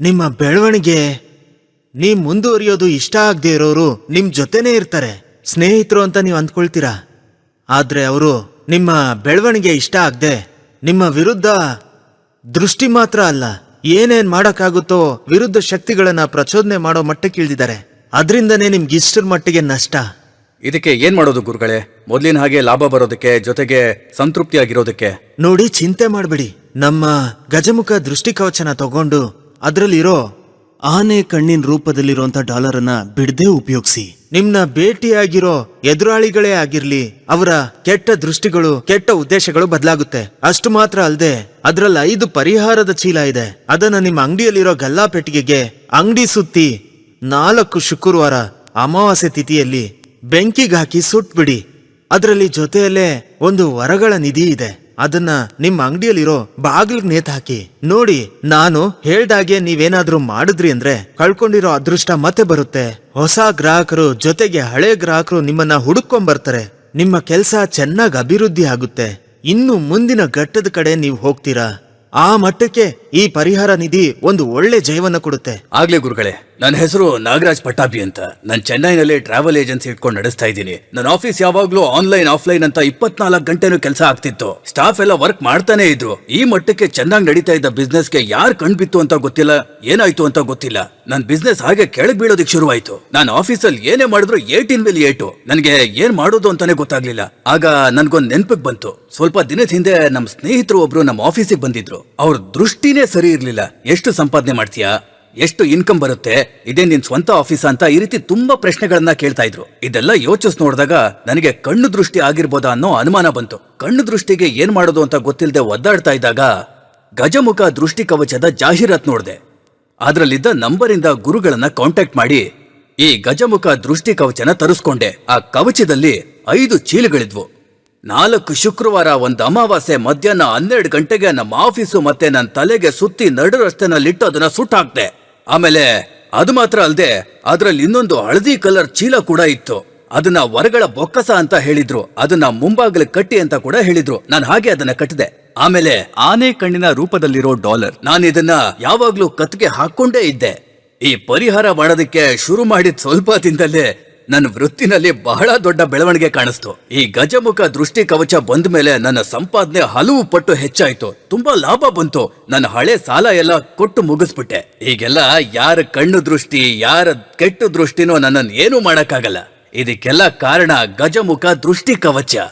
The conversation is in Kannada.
ನಿಮ್ಮ ಬೆಳವಣಿಗೆ ನೀವು ಮುಂದುವರಿಯೋದು ಇಷ್ಟ ಆಗದೆ ಇರೋರು ನಿಮ್ಮ ಜೊತೆನೇ ಇರ್ತಾರೆ. ಸ್ನೇಹಿತರು ಅಂತ ನೀವು ಅಂದ್ಕೊಳ್ತೀರಾ? ಆದರೆ ಅವರು ನಿಮ್ಮ ಬೆಳವಣಿಗೆ ಇಷ್ಟ ಆಗದೆ ನಿಮ್ಮ ವಿರುದ್ಧ ದೃಷ್ಟಿ ಮಾತ್ರ ಅಲ್ಲ ಏನೇನ್ ಮಾಡೋಕ್ಕಾಗುತ್ತೋ ವಿರುದ್ಧ ಶಕ್ತಿಗಳನ್ನ ಪ್ರಚೋದನೆ ಮಾಡೋ ಮಟ್ಟಕ್ಕೆ ಇಳಿದಿದ್ದಾರೆ. ಅದರಿಂದನೇ ನಿಮ್ಗೆ ಇಷ್ಟರ ಮಟ್ಟಿಗೆ ನಷ್ಟ. ಇದಕ್ಕೆ ಏನ್ ಮಾಡೋದು ಗುರುಗಳೇ? ಮೊದಲಿನ ಹಾಗೆ ಲಾಭ ಬರೋದಕ್ಕೆ ಜೊತೆಗೆ ಸಂತೃಪ್ತಿಯಾಗಿರೋದಕ್ಕೆ? ನೋಡಿ ಚಿಂತೆ ಮಾಡಬೇಡಿ. ನಮ್ಮ ಗಜಮುಖ ದೃಷ್ಟಿಕವಚನ ತಗೊಂಡು ಅದರಲ್ಲಿರೋ ಆನೆ ಕಣ್ಣಿನ ರೂಪದಲ್ಲಿರುವಂತ ಡಾಲರ್ ಅನ್ನ ಬಿಡದೆ ಉಪಯೋಗಿಸಿ. ನಿಮ್ನ ಭೇಟಿಯಾಗಿರೋ ಎದುರಾಳಿಗಳೇ ಆಗಿರ್ಲಿ, ಅವರ ಕೆಟ್ಟ ದೃಷ್ಟಿಗಳು, ಕೆಟ್ಟ ಉದ್ದೇಶಗಳು ಬದಲಾಗುತ್ತೆ. ಅಷ್ಟು ಮಾತ್ರ ಅಲ್ಲದೆ ಅದರಲ್ಲಿ ಐದು ಪರಿಹಾರದ ಚೀಲ ಇದೆ. ಅದನ್ನ ನಿಮ್ಮ ಅಂಗಡಿಯಲ್ಲಿರೋ ಗಲ್ಲಾ ಪೆಟ್ಟಿಗೆಗೆ ಅಂಗಡಿ ಸುತ್ತಿ ನಾಲ್ಕು ಶುಕ್ರವಾರ ಅಮಾವಾಸ್ಯೆ ತಿಥಿಯಲ್ಲಿ ಬೆಂಕಿಗೆ ಹಾಕಿ ಸುಟ್ಬಿಡಿ. ಅದರಲ್ಲಿ ಜೊತೆಯಲ್ಲೇ ಒಂದು ವರಗಳ ನಿಧಿ ಇದೆ. ಅದನ್ನ ನಿಮ್ಮ ಅಂಗಡಿಯಲ್ಲಿರೋ ಬಾಗಿಲಿಗೆ ನೇತ್ ಹಾಕಿ. ನೋಡಿ, ನಾನು ಹೇಳ್ದಾಗೆ ನೀವೇನಾದ್ರೂ ಮಾಡಿದ್ರಿ ಅಂದ್ರೆ ಕಳ್ಕೊಂಡಿರೋ ಅದೃಷ್ಟ ಮತ್ತೆ ಬರುತ್ತೆ. ಹೊಸ ಗ್ರಾಹಕರು ಜೊತೆಗೆ ಹಳೆ ಗ್ರಾಹಕರು ನಿಮ್ಮನ್ನ ಹುಡುಕೊಂಡ್ ಬರ್ತಾರೆ ನಿಮ್ಮ ಕೆಲಸ ಚೆನ್ನಾಗಿ ಅಭಿವೃದ್ಧಿ ಆಗುತ್ತೆ. ಇನ್ನು ಮುಂದಿನ ಘಟ್ಟದ ಕಡೆ ನೀವು ಹೋಗ್ತೀರಾ? ಆ ಮಟ್ಟಕ್ಕೆ ಈ ಪರಿಹಾರ ನಿಧಿ ಒಂದು ಒಳ್ಳೆ ಜಯವನ್ನ ಕೊಡುತ್ತೆ. ಆಗ್ಲೇ ಗುರುಗಳೇ, ನನ್ನ ಹೆಸರು ನಾಗರಾಜ್ ಪಟ್ಟಾಭಿ ಅಂತ. ನಾನು ಚೆನ್ನೈನಲ್ಲಿ ಟ್ರಾವೆಲ್ ಏಜೆನ್ಸಿ ಇಟ್ಕೊಂಡು ನಡೆಸ್ತಾ ಇದ್ದೀನಿ. ನನ್ನ ಆಫೀಸ್ ಯಾವಾಗ್ಲೂ ಆನ್ಲೈನ್ ಆಫ್ಲೈನ್ ಅಂತ ಇಪ್ಪತ್ನಾಲ್ಕು ಗಂಟೆನೂ ಕೆಲಸ ಆಗ್ತಿತ್ತು. ಸ್ಟಾಫ್ ಎಲ್ಲ ವರ್ಕ್ ಮಾಡ್ತಾನೆ ಇದ್ರು. ಈ ಮಟ್ಟಕ್ಕೆ ಚೆನ್ನಾಗಿ ನಡೀತಾ ಇದ್ದ ಬಿಸ್ನೆಸ್ಗೆ ಯಾರು ಕಣ್ಬಿತ್ತು ಅಂತ ಗೊತ್ತಿಲ್ಲ. ಏನಾಯ್ತು ಅಂತ ಗೊತ್ತಿಲ್ಲ. ನನ್ನ ಬಿಸ್ನೆಸ್ ಹಾಗೆ ಕೆಳಗ್ ಬೀಳೋದಕ್ಕೆ ಶುರುವಾಯ್ತು. ನಾನು ಆಫೀಸಲ್ಲಿ ಏನೇ ಮಾಡಿದ್ರು ಏಟಿನ್ ಮೇಲೆ ಏಟು. ನನಗೆ ಏನ್ ಮಾಡೋದು ಅಂತಾನೆ ಗೊತ್ತಾಗ್ಲಿಲ್ಲ. ಆಗ ನನ್ಗೊಂದ್ ನೆನ್ಪಿಗೆ ಬಂತು. ಸ್ವಲ್ಪ ದಿನದ ಹಿಂದೆ ನಮ್ಮ ಸ್ನೇಹಿತರು ಒಬ್ರು ನಮ್ಮ ಆಫೀಸಿಗೆ ಬಂದಿದ್ರು. ಅವ್ರ ದೃಷ್ಟಿನೇ ಸರಿ ಇರ್ಲಿಲ್ಲ. ಎಷ್ಟು ಸಂಪಾದನೆ ಮಾಡ್ತೀಯಾ? ಎಷ್ಟು ಇನ್ಕಮ್ ಬರುತ್ತೆ? ಇದೇ ನಿನ್ ಸ್ವಂತ ಆಫೀಸ್ ಅಂತ ಈ ರೀತಿ ತುಂಬಾ ಪ್ರಶ್ನೆಗಳನ್ನ ಕೇಳ್ತಾ ಇದ್ರು. ಇದೆಲ್ಲ ಯೋಚಿಸ್ ನೋಡಿದಾಗ ನನಗೆ ಕಣ್ಣು ದೃಷ್ಟಿ ಆಗಿರ್ಬೋದಾ ಅನ್ನೋ ಅನುಮಾನ ಬಂತು. ಕಣ್ಣು ದೃಷ್ಟಿಗೆ ಏನ್ ಮಾಡೋದು ಅಂತ ಗೊತ್ತಿಲ್ಲದೆ ಒದ್ದಾಡ್ತಾ ಇದ್ದಾಗ ಗಜಮುಖ ದೃಷ್ಟಿ ಕವಚದ ಜಾಹೀರಾತ್ ನೋಡ್ದೆ. ಅದ್ರಲ್ಲಿದ್ದ ನಂಬರಿಂದ ಗುರುಗಳನ್ನ ಕಾಂಟ್ಯಾಕ್ಟ್ ಮಾಡಿ ಈ ಗಜಮುಖ ದೃಷ್ಟಿ ಕವಚನ ತರಿಸ್ಕೊಂಡೆ. ಆ ಕವಚದಲ್ಲಿ ಐದು ಚೀಲಗಳಿದ್ವು. ನಾಲ್ಕು ಶುಕ್ರವಾರ ಒಂದು ಅಮಾವಾಸ್ಯೆ ಮಧ್ಯಾಹ್ನ ಹನ್ನೆರಡು ಗಂಟೆಗೆ ನಮ್ಮ ಆಫೀಸು ಮತ್ತೆ ನನ್ನ ತಲೆಗೆ ಸುತ್ತಿ ನಡು ರಸ್ತೆನಲ್ಲಿಟ್ಟು ಅದನ್ನ ಸುಟ್ಟಾಕ್ದೆ. ಆಮೇಲೆ ಅದು ಮಾತ್ರ ಅಲ್ದೆ ಅದ್ರಲ್ಲಿ ಇನ್ನೊಂದು ಹಳದಿ ಕಲರ್ ಚೀಲ ಕೂಡ ಇತ್ತು. ಅದನ್ನ ಹೊರಗಳ ಬೊಕ್ಕಸ ಅಂತ ಹೇಳಿದ್ರು. ಅದನ್ನ ಮುಂಬಾಗಿಲು ಕಟ್ಟಿ ಅಂತ ಕೂಡ ಹೇಳಿದ್ರು. ನಾನು ಹಾಗೆ ಅದನ್ನ ಕಟ್ಟಿದೆ ಆಮೇಲೆ ಆನೆ ಕಣ್ಣಿನ ರೂಪದಲ್ಲಿರೋ ಡಾಲರ್. ನಾನು ಇದನ್ನ ಯಾವಾಗ್ಲೂ ಕತ್ಗೆ ಹಾಕೊಂಡೇ ಇದ್ದೆ. ಈ ಪರಿಹಾರ ಮಾಡೋದಕ್ಕೆ ಶುರು ಮಾಡಿದ ಸ್ವಲ್ಪ ದಿನದಲ್ಲೇ ನನ್ನ ವೃತ್ತಿನಲ್ಲಿ ಬಹಳ ದೊಡ್ಡ ಬೆಳವಣಿಗೆ ಕಾಣಿಸ್ತು. ಈ ಗಜಮುಖ ದೃಷ್ಟಿ ಕವಚ ಬಂದ ಮೇಲೆ ನನ್ನ ಸಂಪಾದನೆ ಹಲವು ಪಟ್ಟು ಹೆಚ್ಚಾಯ್ತು. ತುಂಬಾ ಲಾಭ ಬಂತು. ನನ್ನ ಹಳೆ ಸಾಲ ಎಲ್ಲ ಕೊಟ್ಟು ಮುಗಿಸ್ಬಿಟ್ಟೆ. ಈಗೆಲ್ಲ ಯಾರ ಕಣ್ಣು ದೃಷ್ಟಿ, ಯಾರ ಕೆಟ್ಟ ದೃಷ್ಟಿನೋ ನನ್ನನ್ನು ಏನೂ ಮಾಡಕ್ಕಾಗಲ್ಲ. ಇದಕ್ಕೆಲ್ಲ ಕಾರಣ ಗಜಮುಖ ದೃಷ್ಟಿ ಕವಚ.